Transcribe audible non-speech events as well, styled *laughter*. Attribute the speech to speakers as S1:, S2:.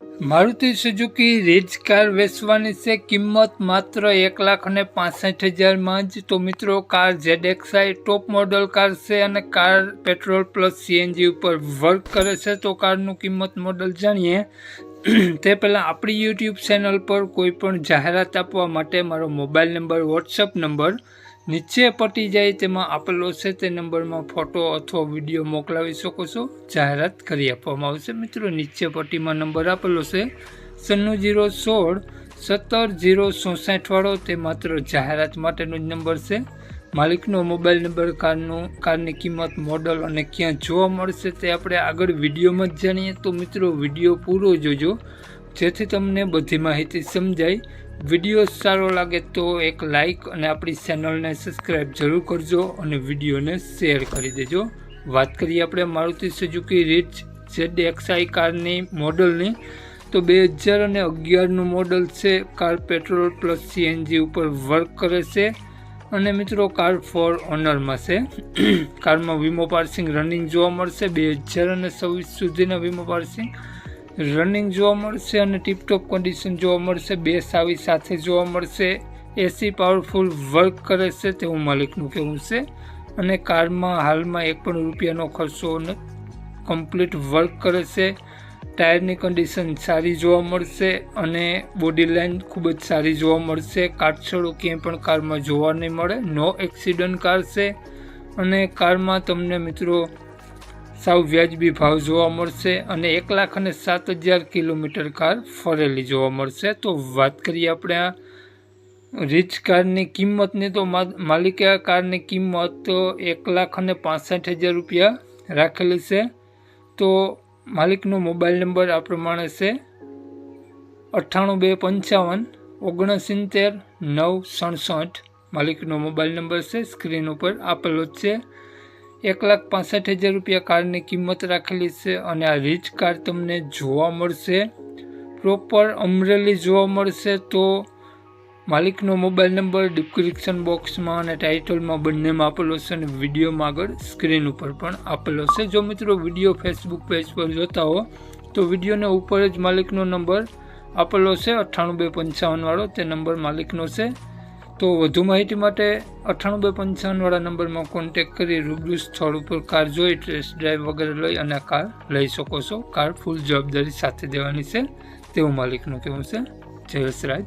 S1: Maruti Suzuki rich car વેચવાની છે કિંમત માત્ર એક લાખ અને પાસઠ હજારમાં જ. તો મિત્રો, car Z XI top model car છે અને કાર પેટ્રોલ પ્લસ સીએનજી ઉપર વર્ક કરે છે. તો કારનું કિંમત મોડલ જાણીએ. *clears throat* તે પહેલાં આપણી યુટ્યુબ ચેનલ પર કોઈ પણ જાહેરાત આપવા માટે મારો મોબાઈલ નંબર, વોટ્સઅપ નંબર નીચે પટી જાય તેમાં આપેલો છે તે નંબરમાં ફોટો અથવા વીડિયો મોકલાવી શકો છો. જાહેરાત કરી આપવામાં આવશે. મિત્રો, નીચે પટ્ટીમાં નંબર આપેલો છે સન્નું જીરો સોળ સત્તર જીરો ચોસાઠવાળો તે માત્ર જાહેરાત માટેનો જ નંબર છે. માલિકનો મોબાઈલ નંબર, કારનું, કારની કિંમત, મોડલ અને ક્યાં જોવા મળશે તે આપણે આગળ વિડીયોમાં જ જાણીએ. તો મિત્રો, વીડિયો પૂરો જોજો. જેથી તમને બધી માહિતી સમજાય. વીડિયો સારો લાગે તો એક લાઈક અને આપણી ચેનલને સબસ્ક્રાઈબ જરૂર કરજો અને વિડીયોને શેર કરી દેજો. વાત કરીએ આપણે Maruti Suzuki Ritz Z XI કારની મોડલની. તો બે હજાર અને અગિયારનું મોડલ છે. કાર પેટ્રોલ પ્લસ સીએનજી ઉપર વર્ક કરે છે. અને મિત્રો કાર ફોર ઓનરમાં છે. કારમાં વીમો પાર્સિંગ રનિંગ જોવા મળશે બે હજાર અને છવ્વીસ સુધીના વીમો પાર્સિંગ. રનિંગ જોવા મળશે અને ટીપટોપ કન્ડિશન જોવા મળશે. બે સાવી સાથે જોવા મળશે. એસી પાવરફુલ વર્ક કરે છે તેવું માલિકનું કહેવું છે. અને કારમાં હાલમાં એક પણ રૂપિયાનો ખર્ચો કમ્પ્લીટ વર્ક કરે છે. ટાયરની કન્ડિશન સારી જોવા મળશે અને બોડી લાઇન ખૂબ જ સારી જોવા મળશે. કાટછડો ક્યાંય પણ કારમાં જોવા નહીં મળે. નો એક્સિડન્ટ કાર છે. અને કારમાં તમને મિત્રો સાવ વ્યાજબી ભાવ જોવા મળશે અને એક લાખ અને સાત હજાર કિલોમીટર કાર ફરેલી જોવા મળશે. તો વાત કરીએ આપણે આ રીચ કારની કિંમતની. તો માલિકે આ કારની કિંમત એક લાખ અને પાસઠ હજાર રૂપિયા રાખેલી છે. તો માલિકનો મોબાઈલ નંબર આ પ્રમાણે છે. અઠ્ઠાણું બે પંચાવન, ઓગણસિત્તેર, નવ, સડસઠ માલિકનો મોબાઈલ નંબર છે. સ્ક્રીન ઉપર આપેલો જ છે. એક લાખ પાસઠ હજાર રૂપિયા કારની કિંમત રાખેલી છે અને આ રીચ કાર તમને જોવા મળશે. પ્રોપર અમરેલી જોવા મળશે તો માલિકનો મોબાઈલ નંબર ડિસ્ક્રિપ્શન બોક્સમાં અને ટાઇટલમાં બંનેમાં આપેલો છે અને વિડીયોમાં આગળ સ્ક્રીન ઉપર પણ આપેલો છે. જો મિત્રો વીડિયો ફેસબુક પેજ પર જોતા હો, તો વિડીયોને ઉપર જ માલિકનો નંબર આપેલો છે, અઠ્ઠાણું બે પંચાવનવાળો તે નંબર માલિકનો છે. તો વધુ માહિતી માટે અઠ્ઠાણું બે પંચાવનવાળા નંબરમાં કોન્ટેક કરી રૂબરૂ સ્થળ ઉપર કાર જોઈ ટેસ્ટ ડ્રાઈવ વગેરે લઈ અને કાર લઈ શકો છો. કાર ફૂલ જવાબદારી સાથે દેવાની છે. તેવું માલિકનું કહેવું છે. જયેશ રાજ